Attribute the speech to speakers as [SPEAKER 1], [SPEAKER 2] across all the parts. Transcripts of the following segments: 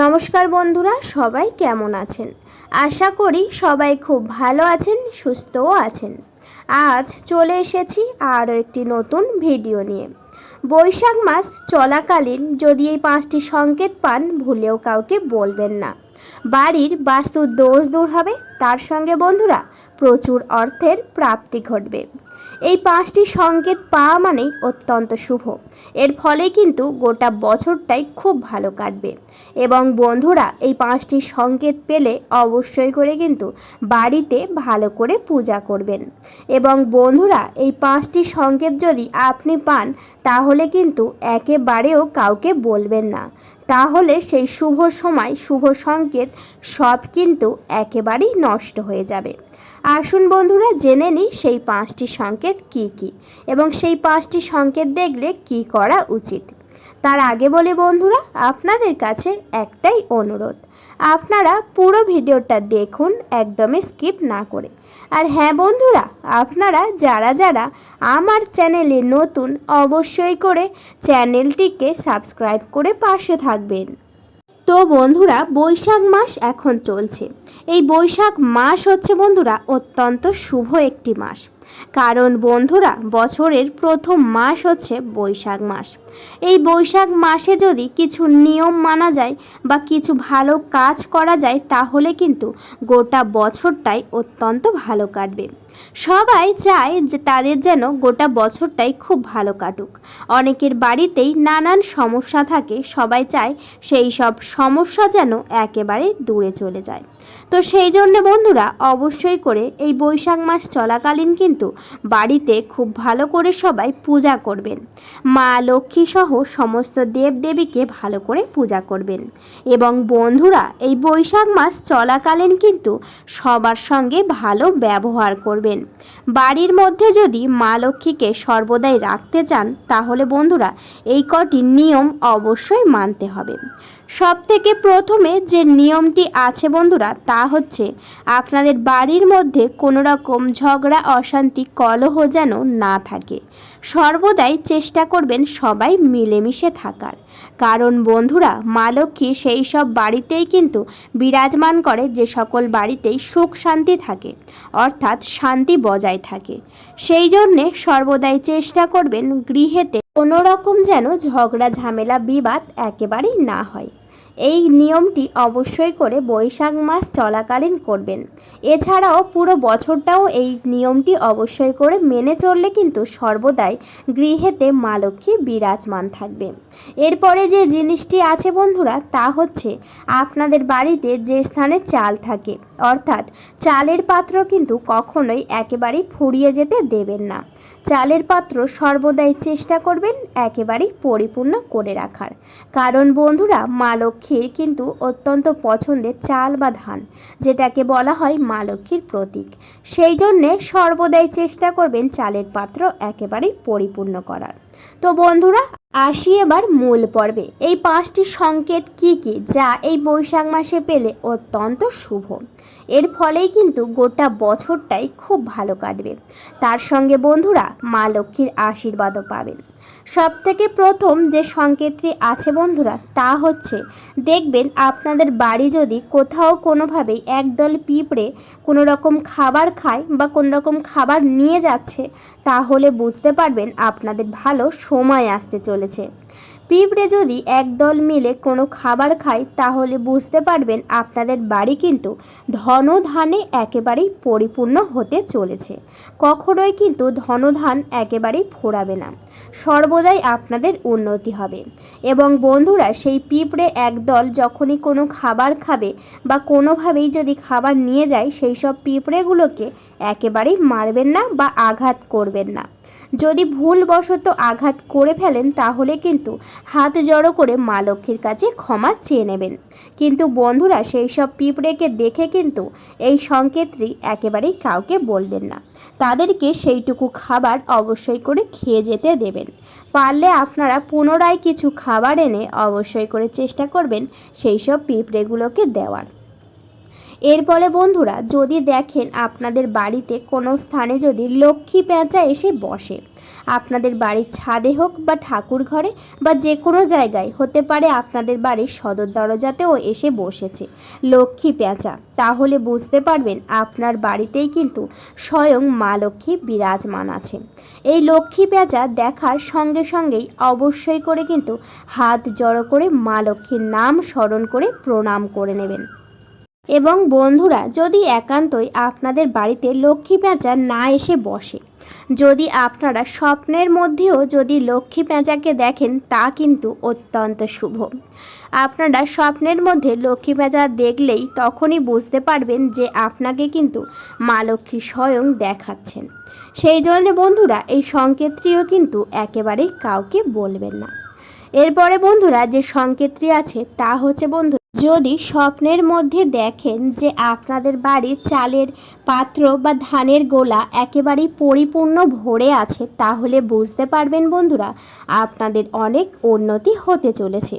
[SPEAKER 1] নমস্কার বন্ধুরা, সবাই কেমন আছেন? আশা করি সবাই খুব ভালো আছেন, সুস্থও আছেন। আজ চলে এসেছি আরও একটি নতুন ভিডিও নিয়ে। বৈশাখ মাস চলাকালীন যদি এই পাঁচটি সংকেত পান, ভুলেও কাউকে বলবেন না। বাড়ির বাস্তুর দোষ দূর হবে তার সঙ্গে, বন্ধুরা, প্রচুর অর্থের প্রাপ্তি ঘটবে। এই পাঁচটি সংকেত পাওয়া মানেই অত্যন্ত শুভ। এর ফলে কিন্তু গোটা বছরটাই খুব ভালো কাটবে। এবং, বন্ধুরা, এই পাঁচটি সংকেত পেলে অবশ্যই করে কিন্তু বাড়িতে ভালো করে পূজা করবেন। এবং, বন্ধুরা, এই পাঁচটি সংকেত যদি আপনি পান, তাহলে কিন্তু একেবারেও কাউকে বলবেন না। তাহলে সেই শুভ সময়, শুভ সংকেত সব কিন্তু একেবারেই নষ্ট হয়ে যাবে। আসুন বন্ধুরা, জেনে নিই সেই পাঁচটি সংকেত কি কি এবং সেই পাঁচটি সংকেত দেখলে কি করা উচিত। তার আগে বলে বন্ধুরা, আপনাদের কাছে একটাই অনুরোধ। আপনারা পুরো ভিডিওটা দেখুন, একদমই স্কিপ না করে। আর হ্যাঁ বন্ধুরা, আপনারা যারা যারা আমার চ্যানেলে নতুন, অবশ্যই করে চ্যানেলটিকে সাবস্ক্রাইব করে পাশে থাকবেন। তো বন্ধুরা, বৈশাখ মাস এখন চলছে। এই বৈশাখ মাস হচ্ছে বন্ধুরা অত্যন্ত শুভ একটি মাস। কারণ বন্ধুরা, বছরের প্রথম মাস হচ্ছে বৈশাখ মাস। এই বৈশাখ মাসে যদি কিছু নিয়ম মানা যায় বা কিছু ভালো কাজ করা যায়, তাহলে কিন্তু গোটা বছরটাই অত্যন্ত ভালো কাটবে। সবাই চায় যে তাদের যেন গোটা বছরটাই খুব ভালো কাটুক। অনেকের বাড়িতেই নানান সমস্যা থাকে, সবাই চায় সেই সব সমস্যা যেন একেবারে দূরে চলে যায়। তো সেই জন্য বন্ধুরা, অবশ্যই করে এই বৈশাখ মাস চলাকালীন কিন্তু বাড়িতে খুব ভালো করে সবাই পূজা করবেন। মা লক্ষ্মী সহ সমস্ত দেবদেবীকে ভালো করে পূজা করবেন। এবং বন্ধুরা, এই বৈশাখ মাস চলাকালীন কিন্তু সবার সঙ্গে ভালো ব্যবহার করবেন। বাড়ির মধ্যে যদি মা লক্ষ্মীকে সর্বদাই রাখতে চান, তাহলে বন্ধুরা, এই কটি নিয়ম অবশ্যই মানতে হবে। সব থেকে প্রথমে যে নিয়মটি আছে বন্ধুরা, তা হচ্ছে আপনাদের বাড়ির মধ্যে কোনো রকম ঝগড়া, অশান্তি কলহ যেন না থাকে। সর্বদাই চেষ্টা করবেন সবাই মিলেমিশে থাকার। কারণ বন্ধুরা, মা লক্ষ্মী সেই সব বাড়িতেই কিন্তু বিরাজমান করে যে সকল বাড়িতেই সুখ শান্তি থাকে, অর্থাৎ শান্তি বজায় থাকে। সেই জন্যে সর্বদাই চেষ্টা করবেন গৃহেতে কোনো রকম যেন ঝগড়া, ঝামেলা, বিবাদ একেবারেই না হয়। এই নিয়মটি অবশ্যই করে বৈশাখ মাস চলাকালীন করবেন। এছাড়াও পুরো বছরটাও এই নিয়মটি অবশ্যই করে মেনে চললে কিন্তু সর্বদাই গৃহেতে মা লক্ষ্মী বিরাজমান থাকবে। এরপরে যে জিনিসটি আছে বন্ধুরা, তা হচ্ছে আপনাদের বাড়িতে যে স্থানে চাল থাকে, অর্থাৎ চালের পাত্র কিন্তু কখনোই একেবারেই ফুরিয়ে যেতে দেবেন না। চালের পাত্র সর্বদাই চেষ্টা করবেন একেবারেই পরিপূর্ণ করে রাখার। কারণ বন্ধুরা, মা লক্ষ্মীর কিন্তু অত্যন্ত পছন্দের চাল বা ধান, যেটাকে বলা হয় মা লক্ষ্মীর প্রতীক। সেই জন্যে সর্বদাই চেষ্টা করবেন চালের পাত্র একেবারেই পরিপূর্ণ করার। তো বন্ধুরা আসি এবার মূল পর্বে। এই পাঁচটি সংকেত কি কি, যা এই বৈশাখ মাসে পেলে অত্যন্ত শুভ। এর ফলেই কিন্তু গোটা বছরটাই খুব ভালো কাটবে। তার সঙ্গে বন্ধুরা, মা লক্ষ্মীর আশীর্বাদও পাবেন। সব থেকে প্রথম যে সংকেতটি আছে বন্ধুরা, তা হচ্ছে, দেখবেন আপনাদের বাড়ি যদি কোথাও কোনোভাবেই একদল পিঁপড়ে কোনো রকম খাবার খায় বা কোনো রকম খাবার নিয়ে যাচ্ছে, তাহলে বুঝতে পারবেন আপনাদের ভালো সময় আসতে চলেছে। পিঁপড়ে যদি একদল মিলে কোনো খাবার খায়, তাহলে বুঝতে পারবেন আপনাদের বাড়ি কিন্তু ধনধানে একেবারেই পরিপূর্ণ হতে চলেছে। কখনোই কিন্তু ধনধান একেবারেই ফোরাবে না। সর্বদাই আপনাদের উন্নতি হবে। এবং বন্ধুরা, সেই পিঁপড়ে একদল যখনই কোনো খাবার খাবে বা কোনোভাবেই যদি খাবার নিয়ে যায়, সেই সব পিঁপড়েগুলোকে একেবারেই মারবেন না বা আঘাত করবেন না। যদি ভুলবশত আঘাত করে ফেলেন, তাহলে কিন্তু হাত জড়ো করে মা লক্ষ্মীর কাছে ক্ষমা চেয়ে নেবেন। কিন্তু বন্ধুরা, সেই সব পিঁপড়েকে দেখে কিন্তু এই সংকেতটি একেবারেই কাউকে বলবেন না। তাদেরকে সেইটুকু খাবার অবশ্যই করে খেয়ে যেতে দেবেন। পারলে আপনারা পুনরায় কিছু খাবার এনে অবশ্যই করে চেষ্টা করবেন সেই সব পিঁপড়েগুলোকে দেওয়ার। এর ফলে বন্ধুরা, যদি দেখেন আপনাদের বাড়িতে কোনো স্থানে যদি লক্ষ্মী পেঁচা এসে বসে, আপনাদের বাড়ির ছাদে হোক বা ঠাকুর ঘরে বা যে কোনো জায়গায়, হতে পারে আপনাদের বাড়ির সদর দরজাতেও এসে বসেছে লক্ষ্মী পেঁচা, তাহলে বুঝতে পারবেন আপনার বাড়িতেই কিন্তু স্বয়ং মা লক্ষ্মী বিরাজমান আছে। এই লক্ষ্মী পেঁচা দেখার সঙ্গে সঙ্গেই অবশ্যই করে কিন্তু হাত জড়ো করে মা লক্ষ্মীর নাম স্মরণ করে প্রণাম করে নেবেন। এবং বন্ধুরা, যদি একান্তই আপনাদের বাড়িতে লক্ষ্মী পেঁচা না এসে বসে, যদি আপনারা স্বপ্নের মধ্যেও যদি লক্ষ্মী পেঁচাকে দেখেন, তা কিন্তু অত্যন্ত শুভ। আপনারা স্বপ্নের মধ্যে লক্ষ্মী পেঁচা দেখলেই তখনই বুঝতে পারবেন যে আপনাকে কিন্তু মা লক্ষ্মী স্বয়ং দেখাচ্ছেন। সেই জন্য বন্ধুরা, এই সংকেতটিও কিন্তু একেবারেই কাউকে বলবেন না। এরপরে বন্ধুরা, যে সংকেতটি আছে, তা হচ্ছে বন্ধু যদি স্বপ্নের মধ্যে দেখেন যে আপনাদের বাড়ির চালের পাত্র বা ধানের গোলা একেবারেই পরিপূর্ণ ভরে আছে, তাহলে বুঝতে পারবেন বন্ধুরা, আপনাদের অনেক উন্নতি হতে চলেছে।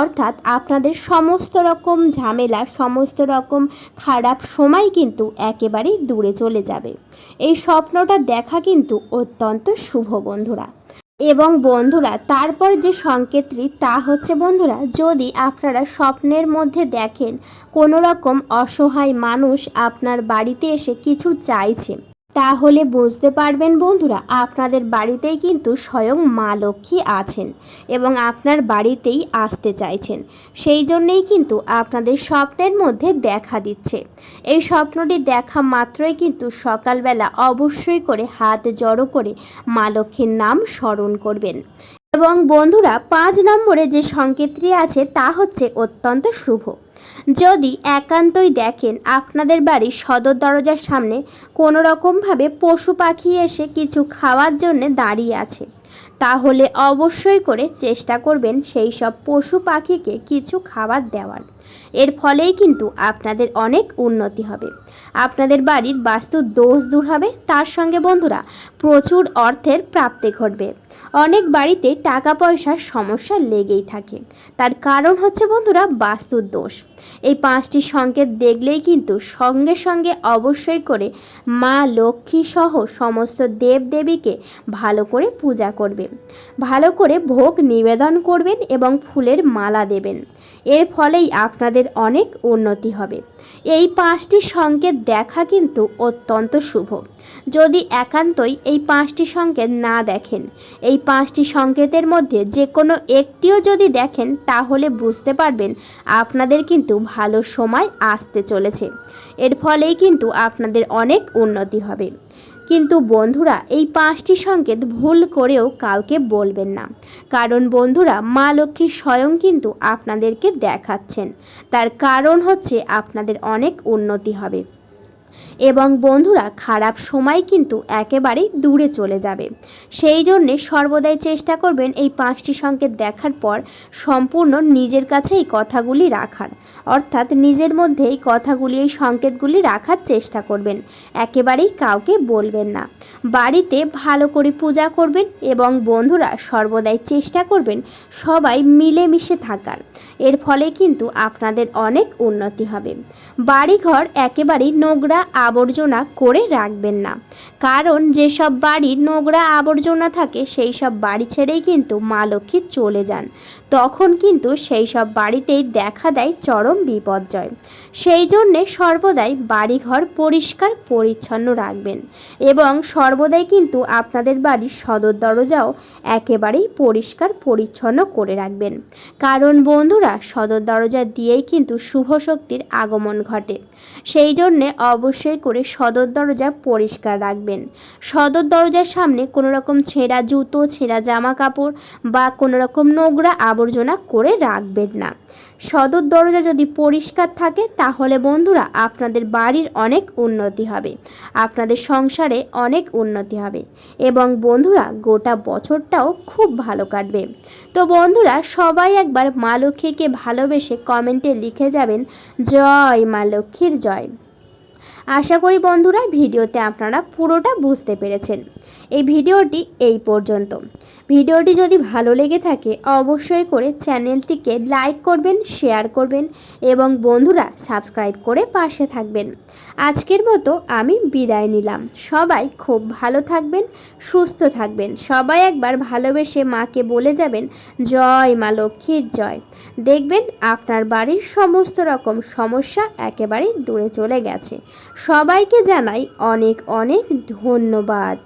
[SPEAKER 1] অর্থাৎ আপনাদের সমস্ত রকম ঝামেলা, সমস্ত রকম খারাপ সময় কিন্তু একেবারেই দূরে চলে যাবে। এই স্বপ্নটা দেখা কিন্তু অত্যন্ত শুভ বন্ধুরা। এবং বন্ধুরা, তারপর যে সংকেতটি, তা হচ্ছে বন্ধুরা, যদি আপনারা স্বপ্নের মধ্যে দেখেন কোনো রকম অসহায় মানুষ আপনার বাড়িতে এসে কিছু চাইছে তাহলে বুঝতে পারবেন বন্ধুরা, আপনাদের বাড়িতেই কিন্তু স্বয়ং মা লক্ষ্মী আছেন এবং আপনার বাড়িতেই আসতে চাইছেন। সেই জন্যেই কিন্তু আপনাদের স্বপ্নের মধ্যে দেখা দিচ্ছে। এই স্বপ্নটি দেখা মাত্রই কিন্তু সকালবেলা অবশ্যই করে হাত জড়ো করে মা লক্ষ্মীর নাম স্মরণ করবেন। এবং বন্ধুরা, পাঁচ নম্বরে যে সংকেতটি আছে তা হচ্ছে অত্যন্ত শুভ। যদি একান্তই দেখেন আপনাদের বাড়ির সদর দরজার সামনে কোনো রকমভাবে পশু পাখি এসে কিছু খাওয়ার জন্য দাঁড়িয়ে আছে, তাহলে অবশ্যই করে চেষ্টা করবেন সেই সব পশু পাখিকে কিছু খাবার দেওয়ার। এর ফলেই কিন্তু আপনাদের অনেক উন্নতি হবে। আপনাদের বাড়ির বাস্তু দোষ দূর হবে, তার সঙ্গে বন্ধুরা, প্রচুর অর্থের প্রাপ্তি ঘটবে। অনেক বাড়িতে টাকা পয়সার সমস্যা লেগেই থাকে। তার কারণ হচ্ছে বন্ধুরা, বাস্তুর দোষ। এই পাঁচটি সংকেত দেখলেই কিন্তু সঙ্গে সঙ্গে অবশ্যই করে মা লক্ষ্মী সহ সমস্ত দেবদেবীকে ভালো করে পূজা করবেন। ভালো করে ভোগ নিবেদন করবেন এবং ফুলের মালা দেবেন। এর ফলেই আপনাদের অনেক উন্নতি হবে। এই পাঁচটি সংকেত দেখা কিন্তু অত্যন্ত শুভ। যদি একান্তই এই পাঁচটি সংকেত না দেখেন, এই পাঁচটি সংকেতের মধ্যে যে কোনো একটিও যদি দেখেন, তাহলে বুঝতে পারবেন আপনাদের কিন্তু ভালো সময় আসতে চলেছে। এর ফলেই কিন্তু আপনাদের অনেক উন্নতি হবে। কিন্তু বন্ধুরা, এই পাঁচটি সংকেত ভুল করেও কাউকে বলবেন না। কারণ বন্ধুরা, মা লক্ষ্মী স্বয়ং কিন্তু আপনাদেরকে দেখাচ্ছেন। তার কারণ হচ্ছে আপনাদের অনেক উন্নতি হবে। এবং বন্ধুরা খারাপ সময় কিন্তু একেবারেই দূরে চলে যাবে। সেই জন্যে সর্বদাই চেষ্টা করবেন এই পাঁচটি সংকেত দেখার পর সম্পূর্ণ নিজের কাছে এই কথাগুলি রাখার। অর্থাৎ নিজের মধ্যে এই কথাগুলি, এই সংকেতগুলি রাখার চেষ্টা করবেন। একেবারেই কাউকে বলবেন না। বাড়িতে ভালো করে পূজা করবেন এবং বন্ধুরা সর্বদাই চেষ্টা করবেন সবাই মিলেমিশে থাকার। এর ফলে কিন্তু আপনাদের অনেক উন্নতি হবে। বাড়িঘর একেবারেই নোংরা আবর্জনা করে রাখবেন না। কারণ যেসব বাড়ির নোংরা আবর্জনা থাকে, সেই সব বাড়ি ছেড়েই কিন্তু মা লক্ষ্মী চলে যান। তখন কিন্তু সেই সব বাড়িতেই দেখা দেয় চরম বিপর্যয়। সেই জন্যে সর্বদাই বাড়িঘর পরিষ্কার পরিচ্ছন্ন রাখবেন এবং সর্বদাই কিন্তু আপনাদের বাড়ির সদর দরজাও একেবারেই পরিষ্কার পরিচ্ছন্ন করে রাখবেন। কারণ বন্ধুরা, সদর দরজা দিয়েই কিন্তু শুভ শক্তির আগমন ঘটে। সেই জন্যে অবশ্যই করে সদর দরজা পরিষ্কার রাখবেন। সদর দরজার সামনে কোনো রকম ছেঁড়া জুতো, ছেঁড়া জামা কাপড় বা কোনো রকম নোংরা আবর্জনা করে রাখবেন না। সদর দরজা যদি পরিষ্কার থাকে, তাহলে বন্ধুরা আপনাদের বাড়ির অনেক উন্নতি হবে। আপনাদের সংসারে অনেক উন্নতি হবে। এবং বন্ধুরা, গোটা বছরটাও খুব ভালো কাটবে। তো বন্ধুরা, সবাই একবার মা লক্ষ্মীকে ভালোবেসে কমেন্টে লিখে যাবেন, জয় মা লক্ষ্মীর জয়। আশা করি বন্ধুরা ভিডিওতে আপনারা পুরোটা বুঝতে পেরেছেন। এই ভিডিওটি এই পর্যন্ত। ভিডিওটি যদি ভালো লেগে থাকে অবশ্যই করে চ্যানেলটিকে লাইক করবেন, শেয়ার করবেন এবং বন্ধুরা সাবস্ক্রাইব করে পাশে থাকবেন। আজকের মতো আমি বিদায় নিলাম। সবাই খুব ভালো থাকবেন, সুস্থ থাকবেন। সবাই একবার ভালোবেসে মাকে বলে যাবেন, জয় মা লক্ষ্মীর জয়। দেখবেন আপনার বাড়ির সমস্ত রকম সমস্যা একেবারেই দূরে চলে গেছে। সবাইকে জানাই অনেক অনেক ধন্যবাদ।